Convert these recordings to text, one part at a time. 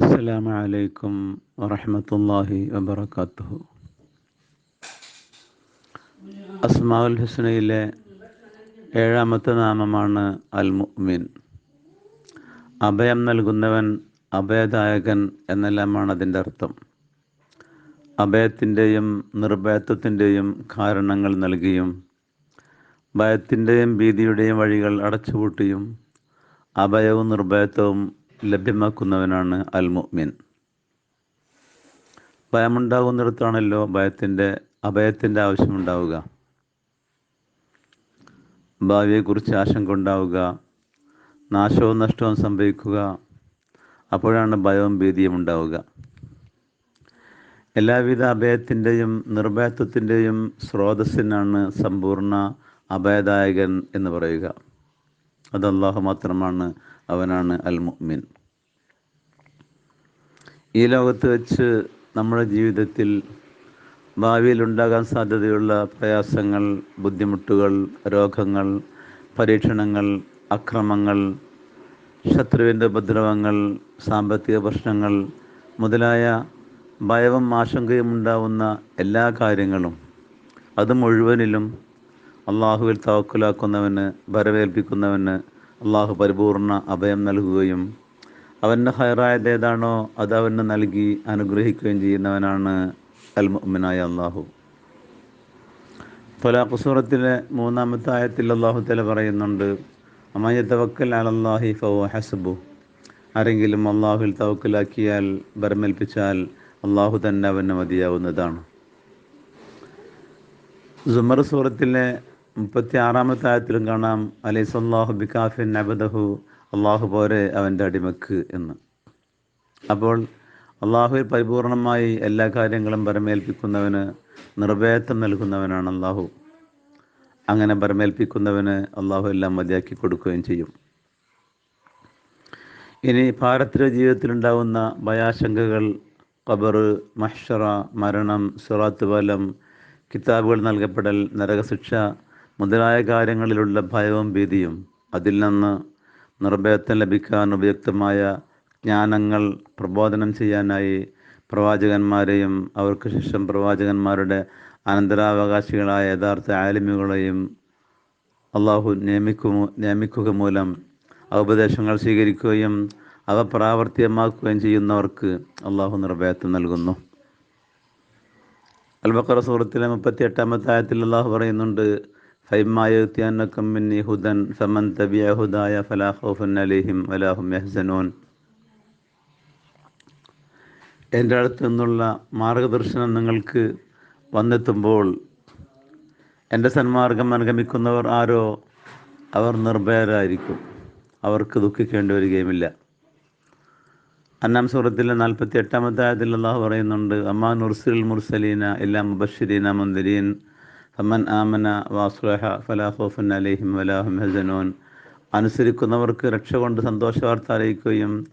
അസ്സാം വലൈക്കും വറഹമത്തല്ലാഹി വബർക്കാത്തു അസ്മാവുൽ ഹുസ്നയിലെ ഏഴാമത്തെ നാമമാണ് അൽ മുഅ്മിൻ അഭയം നൽകുന്നവൻ അഭയദായകൻ എന്നെല്ലാമാണ് അതിന്റെ അർത്ഥം. അഭയത്തിന്റെയും നിർഭയത്വത്തിന്റെയും കാരണങ്ങൾ നൽകിയും ഭയത്തിന്റെയും ഭീതിയുടെയും വഴികൾ അടച്ചുപൂട്ടിയും അഭയവും നിർഭയത്വവും ലഭ്യമാക്കുന്നവനാണ് അൽ മുഅ്മിൻ ഭയമുണ്ടാകുന്നിടത്താണല്ലോ ഭയത്തിന്റെ അഭയത്തിന്റെ ആവശ്യമുണ്ടാവുക. ഭാവിയെക്കുറിച്ച് ആശങ്ക ഉണ്ടാവുക നാശവും നഷ്ടവും സംഭവിക്കുക അപ്പോഴാണ് ഭയവും ഭീതിയും ഉണ്ടാവുക. എല്ലാവിധ അഭയത്തിന്റെയും നിർഭയത്വത്തിന്റെയും സ്രോതസ്സിനാണ് സമ്പൂർണ അഭയദായകൻ എന്ന് പറയുക. അത് അള്ളാഹു മാത്രമാണ് അവനാണ് അൽ മുഅ്മിൻ ഈ ലോകത്ത് വെച്ച് നമ്മുടെ ജീവിതത്തിൽ ഭാവിയിൽ ഉണ്ടാകാൻ സാധ്യതയുള്ള പ്രയാസങ്ങൾ ബുദ്ധിമുട്ടുകൾ രോഗങ്ങൾ പരീക്ഷണങ്ങൾ അക്രമങ്ങൾ ശത്രുവിന്റെ ഉപദ്രവങ്ങൾ സാമ്പത്തിക പ്രശ്നങ്ങൾ മുതലായ ഭയവും ആശങ്കയും ഉണ്ടാവുന്ന എല്ലാ കാര്യങ്ങളും അത് മുഴുവനിലും അള്ളാഹുവിൽ താക്കുലാക്കുന്നവന് വരവേൽപ്പിക്കുന്നവന് അള്ളാഹു പരിപൂർണ അഭയം നൽകുകയും അവന്റെ ഹയറായത് ഏതാണോ അത് അവന് നൽകി അനുഗ്രഹിക്കുകയും ചെയ്യുന്നവനാണ് അൽ മുഅ്മിനായ അള്ളാഹു തൊലാഖുസൂറത്തിലെ മൂന്നാമത്തെ ആയത്തിൽ അള്ളാഹു തല പറയുന്നുണ്ട് അമ്മയ തവക്കൽ അലല്ലാഹി ഫോ ഹസബു. ആരെങ്കിലും അള്ളാഹുവിൽ തവക്കലാക്കിയാൽ ബരമേൽപ്പിച്ചാൽ അള്ളാഹു തന്നെ അവന് മതിയാവുന്നതാണ്. സുമർ സൂറത്തിലെ മുപ്പത്തി ആറാമത്തെ ആയത്തിലും കാണാം അലൈസല്ലാഹു ബിഖാഫിൻ അബദഹു അള്ളാഹു പോരെ അവന്റെ അടിമക്ക് എന്ന്. അപ്പോൾ അള്ളാഹുവിൽ പരിപൂർണമായി എല്ലാ കാര്യങ്ങളും പരമേൽപ്പിക്കുന്നവന് നിർഭയത്വം നൽകുന്നവനാണ് അള്ളാഹു. അങ്ങനെ പരമേൽപ്പിക്കുന്നവന് അള്ളാഹു എല്ലാം മതിയാക്കി കൊടുക്കുകയും ചെയ്യും. ഇനി ഭാരതീയ ജീവിതത്തിലുണ്ടാവുന്ന ഭയാശങ്കകൾ ഖബർ മഹ്ഷറ മരണം സുറാത്ത് ബലം കിതാബുകൾ നൽകപ്പെടൽ നരകശിക്ഷ മുതലായ കാര്യങ്ങളിലുള്ള ഭയവും ഭീതിയും അതിൽ നിന്ന് നിർഭയത്വം ലഭിക്കാൻ ഉപയുക്തമായ ജ്ഞാനങ്ങൾ പ്രബോധനം ചെയ്യാനായി പ്രവാചകന്മാരെയും അവർക്ക് ശേഷം പ്രവാചകന്മാരുടെ അനന്തരാവകാശികളായ യഥാർത്ഥ ആലിമുകളെയും അള്ളാഹു നിയമിക്കു നിയമിക്കുക മൂലം ഉപദേശങ്ങൾ സ്വീകരിക്കുകയും അവ പ്രാവർത്തികമാക്കുകയും ചെയ്യുന്നവർക്ക് അള്ളാഹു നിർഭയത്വം നൽകുന്നു. അൽബക്കറ സൂറത്തിലെ മുപ്പത്തി എട്ടാമത്തെ ആയത്തിൽ അള്ളാഹു പറയുന്നുണ്ട് ഫൈമായുത്തിയന്നക്കം മിന്നി ഹുദൻ ഫമൻ തബിയ ഹുദായ ഫലാഹുഫൻ അലിഹിം വലാഹും യഹ്സനൂൻ എന്റെ അടുത്ത് നിന്നുള്ള മാർഗദർശനം നിങ്ങൾക്ക് വന്നെത്തുമ്പോൾ എന്റെ സന്മാർഗം അനുഗമിക്കുന്നവർ ആരോ അവർ നിർഭയരായിരിക്കും. അവർക്ക് ദുഃഖിക്കേണ്ടി വരികയുമില്ല. അന്നാം സൂറത്തിലെ നാൽപ്പത്തി എട്ടാമത്തെ ആയത്തിൽ പറയുന്നുണ്ട് അമ്മാ നുർസിൽ മുർസലീന എല്ലാം മുബഷിരീന മുന്തിരീൻ ഫമൻ ആമന വാസുലഹ ഫലാഹോഫൻ അലഹിം വലാഹും ഹസനോൻ അനുസരിക്കുന്നവർക്ക് രക്ഷ കൊണ്ട് സന്തോഷ വാർത്ത അറിയിക്കുകയും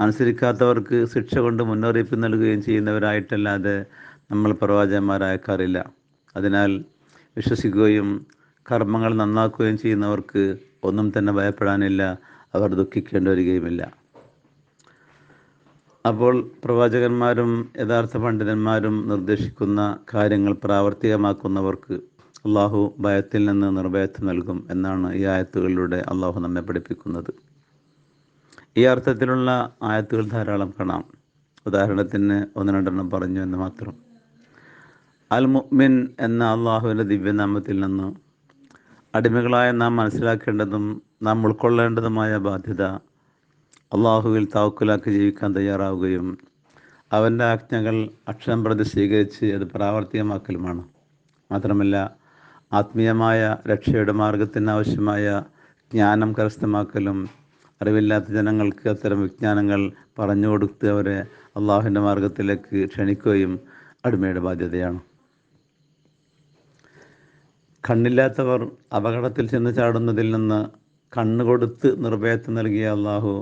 അനുസരിക്കാത്തവർക്ക് ശിക്ഷ കൊണ്ട് മുന്നറിയിപ്പ് നൽകുകയും ചെയ്യുന്നവരായിട്ടല്ലാതെ നമ്മൾ പ്രവാചകന്മാരായക്കാറില്ല അതിനാൽ വിശ്വസിക്കുകയും കർമ്മങ്ങൾ നന്നാക്കുകയും ചെയ്യുന്നവർക്ക് ഒന്നും തന്നെ ഭയപ്പെടാനില്ല അവർ ദുഃഖിക്കേണ്ടി വരികയുമില്ല. അപ്പോൾ പ്രവാചകന്മാരും യഥാർത്ഥ പണ്ഡിതന്മാരും നിർദ്ദേശിക്കുന്ന കാര്യങ്ങൾ പ്രാവർത്തികമാക്കുന്നവർക്ക് അള്ളാഹു ഭയത്തിൽ നിന്ന് നിർഭയത്വം നൽകും എന്നാണ് ഈ ആയത്തുകളിലൂടെ അള്ളാഹു നമ്മെ പഠിപ്പിക്കുന്നത്. ഈ അർത്ഥത്തിലുള്ള ആയത്തുകൾ ധാരാളം കാണാം. ഉദാഹരണത്തിന് ഒന്ന് രണ്ടെണ്ണം പറഞ്ഞു എന്ന് മാത്രം. അൽ മുഅ്മിൻ എന്ന അള്ളാഹുവിന്റെ ദിവ്യനാമത്തിൽ നിന്ന് അടിമകളായ നാം മനസ്സിലാക്കേണ്ടതും നാം ഉൾക്കൊള്ളേണ്ടതുമായ ബാധ്യത അള്ളാഹുവിൽ താവക്കുലാക്കി ജീവിക്കാൻ തയ്യാറാവുകയും അവന്റെ ആജ്ഞകൾ അക്ഷരം പ്രതി സ്വീകരിച്ച് അത് പ്രാവർത്തികമാക്കലുമാണ്. മാത്രമല്ല ആത്മീയമായ രക്ഷയുടെ മാർഗത്തിന് ആവശ്യമായ ജ്ഞാനം കരസ്ഥമാക്കലും അറിവില്ലാത്ത ജനങ്ങൾക്ക് അത്തരം വിജ്ഞാനങ്ങൾ പറഞ്ഞു കൊടുത്ത് അവരെ അള്ളാഹുവിന്റെ മാർഗത്തിലേക്ക് ക്ഷണിക്കുകയും അടിമയുടെ ബാധ്യതയാണ്. കണ്ണില്ലാത്തവർ അപകടത്തിൽ ചെന്ന് ചാടുന്നതിൽ നിന്ന് കണ്ണ് കൊടുത്ത് നിർഭയത്വം നൽകിയ അള്ളാഹു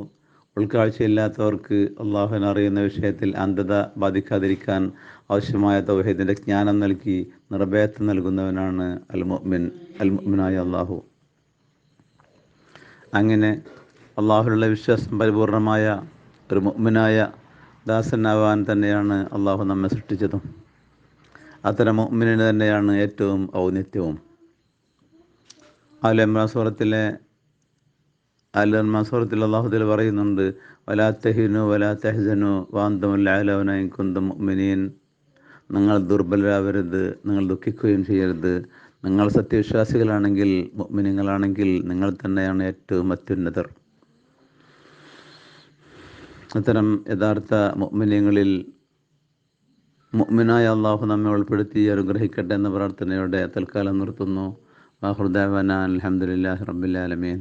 ഉൾക്കാഴ്ചയില്ലാത്തവർക്ക് അള്ളാഹുവിനെ അറിയുന്ന വിഷയത്തിൽ അന്ധത ബാധിക്കാതിരിക്കാൻ ആവശ്യമായ തൗഹീദിന്റെ ജ്ഞാനം നൽകി നിർഭയത്വം നൽകുന്നവനാണ് അൽ മുഅ്മിൻ അൽ മുഅ്മിനായ അള്ളാഹു. അങ്ങനെ അള്ളാഹുലുള്ള വിശ്വാസം പരിപൂർണമായ ഒരു മുഅ്മിനായ ദാസനാവാൻ തന്നെയാണ് അള്ളാഹു നമ്മെ സൃഷ്ടിച്ചതും. അത്തരം മുഅ്മിനിന് തന്നെയാണ് ഏറ്റവും ഔന്നിത്യവും. അൽ അള്ളാഹുദിൽ പറയുന്നുണ്ട് വലാ തെഹിനു വലാ തെഹ്സനു വാന്തമുല്ലാലവനായി നിങ്ങൾ ദുർബലരാവരുത് നിങ്ങൾ ദുഃഖിക്കുകയും ചെയ്യരുത്. നിങ്ങൾ സത്യവിശ്വാസികളാണെങ്കിൽ മിനിങ്ങളാണെങ്കിൽ നിങ്ങൾ തന്നെയാണ് ഏറ്റവും അത്യുന്നതർ. അത്തരം യഥാർത്ഥ മുഅ്മിനീങ്ങളിൽ മുഅ്മിനായ അള്ളാഹു നമ്മെ ഉൾപ്പെടുത്തി അനുഗ്രഹിക്കട്ടെ എന്ന പ്രാർത്ഥനയോടെ തൽക്കാലം നിർത്തുന്നു. വാഹുദാവന അലഹമുല്ലാ റബ്ബുലാലമീൻ